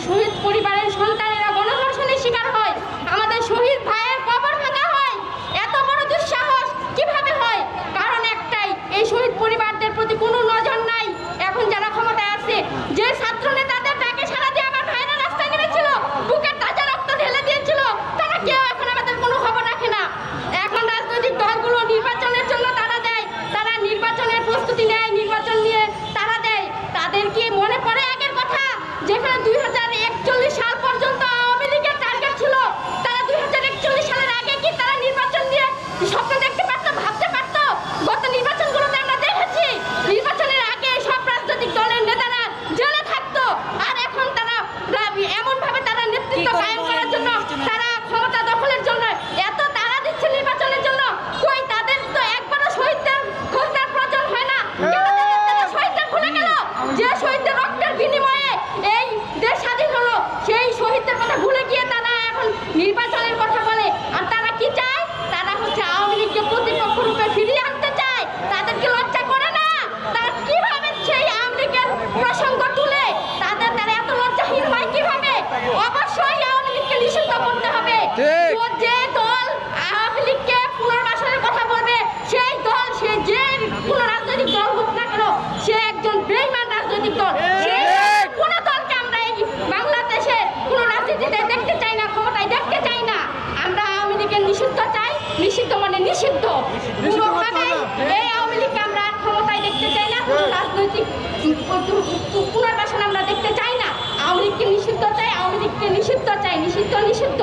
শহীদ পরিবারের সন্তান তারা ক্ষমতা দখলের জন্য, এত তারা দিচ্ছে নির্বাচনের জন্য তাদের তো একবারও শহীদদের খোঁজদার প্রয়োজন হয় না। যে শহীদদের রক্তের বিনিময়ে নিষিদ্ধ মানে নিষিদ্ধ। এই আওয়ামী আমরা ক্ষমতায় দেখতে চাই না রাজনৈতিক পুনর্বাসন আমরা দেখতে চাই না। আওয়ামী নিষিদ্ধ চাই আওয়ামী নিষিদ্ধ চাই নিষিদ্ধ নিষিদ্ধ।